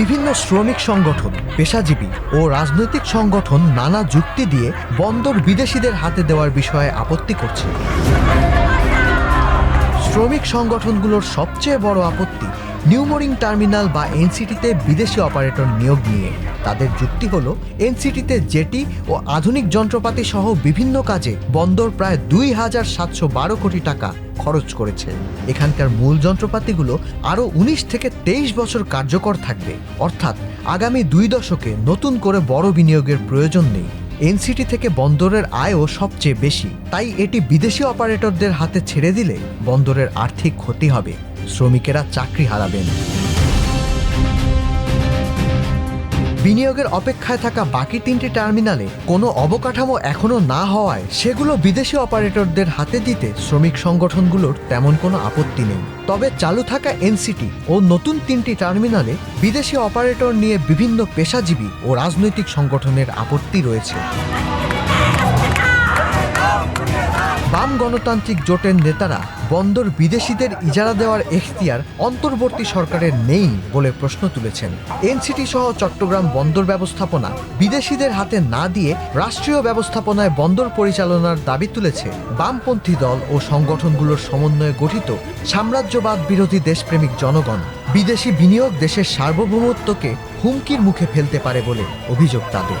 বিভিন্ন শ্রমিক সংগঠন, পেশাজীবী ও রাজনৈতিক সংগঠন নানা যুক্তি দিয়ে বন্দর বিদেশিদের হাতে দেওয়ার বিষয়ে আপত্তি করছে। শ্রমিক সংগঠনগুলোর সবচেয়ে বড় আপত্তি নিউমোরিং টার্মিনাল বা এনসিটিতে বিদেশি অপারেটর নিয়োগ নিয়ে। তাদের যুক্তি হলো, এনসিটিতে জেটি ও আধুনিক যন্ত্রপাতি সহ বিভিন্ন কাজে বন্দর প্রায় দুই হাজার সাতশো বারো কোটি টাকা খরচ করেছে। এখানকার মূল যন্ত্রপাতিগুলো আরও উনিশ থেকে তেইশ বছর কার্যকর থাকবে। অর্থাৎ আগামী দুই দশকে নতুন করে বড় বিনিয়োগের প্রয়োজন নেই। এনসিটি থেকে বন্দরের আয়ও সবচেয়ে বেশি। তাই এটি বিদেশি অপারেটরদের হাতে ছেড়ে দিলে বন্দরের আর্থিক ক্ষতি হবে। শ্রমিকেরা চাকরি হারাবেন। বিনিয়োগের অপেক্ষায় থাকা বাকি তিনটি টার্মিনালে কোনো অবকাঠামো এখনও না হওয়ায় সেগুলো বিদেশি অপারেটরদের হাতে দিতে শ্রমিক সংগঠনগুলোর তেমন কোনো আপত্তি নেই। তবে চালু থাকা এনসিটি ও নতুন তিনটি টার্মিনালে বিদেশি অপারেটর নিয়ে বিভিন্ন পেশাজীবী ও রাজনৈতিক সংগঠনের আপত্তি রয়েছে। বাম গণতান্ত্রিক জোটের নেতারা বন্দর বিদেশিদের ইজারা দেওয়ার এখতিয়ার অন্তর্বর্তী সরকারের নেই বলে প্রশ্ন তুলেছেন। এনসিটি সহ চট্টগ্রাম বন্দর ব্যবস্থাপনা বিদেশিদের হাতে না দিয়ে রাষ্ট্রীয় ব্যবস্থাপনায় বন্দর পরিচালনার দাবি তুলেছে। বামপন্থী দল ও সংগঠনগুলোর সমন্বয়ে গঠিত সাম্রাজ্যবাদ বিরোধী দেশপ্রেমিক জনগণ বিদেশি বিনিয়োগ দেশের সার্বভৌমত্বকে হুমকির মুখে ফেলতে পারে বলে অভিযোগ তাদের।